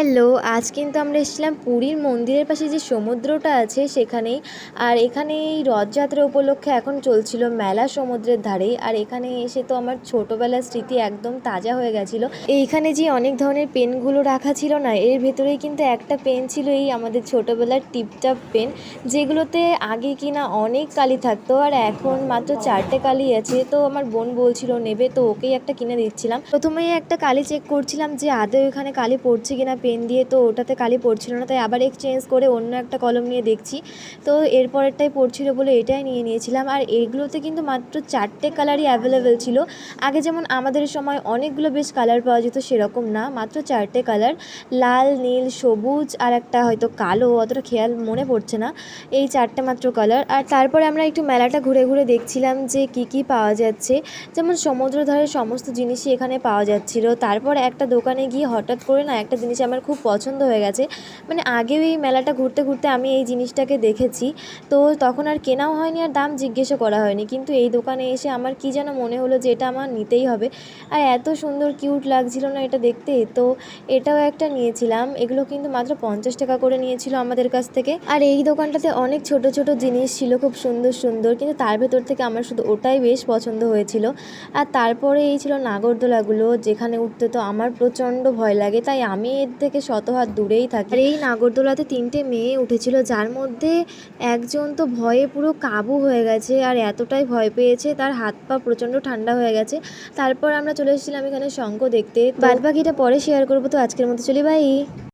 Hello, আজ কিন্তু আমরা এসেছিলাম পুরীর মন্দিরের পাশে যে সমুদ্রটা আছে সেখানেই। আর এখানে এই রথযাত্রা উপলক্ষে এখন চলছিল মেলা সমুদ্রের ধারে। আর এখানে এসে তো আমার ছোটোবেলার স্মৃতি একদম তাজা হয়ে গেছিল। এইখানে যে অনেক ধরনের পেনগুলো রাখা ছিল না, এর ভেতরেই কিন্তু একটা পেন ছিল এই আমাদের ছোটোবেলার টিপটাপ পেন, যেগুলোতে আগে কিনা অনেক কালি থাকতো আর এখন মাত্র চারটে কালি আছে। তো আমার বোন বলছিল, নেবে তো, ওকেই একটা কিনে দিচ্ছিলাম। প্রথমেই একটা কালি চেক করছিলাম যে আদৌ এখানে কালি পড়ছে কিনা পেন দিয়ে তো ওটাতে কালি পড়ছিল না, তাই আবার এক্সচেঞ্জ করে অন্য একটা কলম নিয়ে দেখছি। তো এরপরেরটাই পড়ছিল বলে এটাই নিয়ে নিয়েছিলাম। আর এইগুলোতে কিন্তু মাত্র চারটে কালারই অ্যাভেলেবেল ছিল। আগে যেমন আমাদের সময় অনেকগুলো বেশ কালার পাওয়া যেত সেরকম না, মাত্র চারটে কালার লাল, নীল, সবুজ আর একটা হয়তো কালো, অতটা খেয়াল মনে পড়ছে না। এই চারটে মাত্র কালার আর তারপরে আমরা একটু মেলাটা ঘুরে ঘুরে দেখছিলাম যে কি কি পাওয়া যাচ্ছে। যেমন সমুদ্র ধারের সমস্ত জিনিসই এখানে পাওয়া যাচ্ছিল। তারপর একটা দোকানে গিয়ে হঠাৎ করে না একটা জিনিস আমার খুব পছন্দ হয়ে গেছে। মানে আগেও এই মেলাটা ঘুরতে ঘুরতে আমি এই জিনিসটাকে দেখেছি। তো তখন আর কেনাও হয়নি আর দাম জিজ্ঞেসও করা হয়নি। কিন্তু এই দোকানে এসে আমার কি যেন মনে হলো যে এটা আমার নিতেই হবে। আর এত সুন্দর কিউট লাগছিল না এটা দেখতে। তো এটাও একটা নিয়েছিলাম। এগুলো কিন্তু মাত্র পঞ্চাশ টাকা করে নিয়েছিল আমাদের কাছ থেকে। আর এই দোকানটাতে অনেক ছোট ছোট জিনিস ছিল খুব সুন্দর সুন্দর। কিন্তু তার ভেতর থেকে আমার শুধু ওটাই বেশ পছন্দ হয়েছিল। আর তারপরে এই ছিল নাগরদোলাগুলো, যেখানে উঠতে তো আমার প্রচণ্ড ভয় লাগে। তাই আমি এর থেকে শত হাত দূরেই থাকে। আর এই নাগরদোলাতে তিনটে মেয়ে উঠেছিল যার মধ্যে একজন তো ভয়ে পুরো কাবু হয়ে গেছে আর এতটাই ভয় পেয়েছে তার হাত পা প্রচণ্ড ঠান্ডা হয়ে গেছে। তারপর আমরা চলে এসেছিলাম এখানে শঙ্খ দেখতে। বাদ বাকিটা পরে শেয়ার করব তো আজকের মতো চলি বাই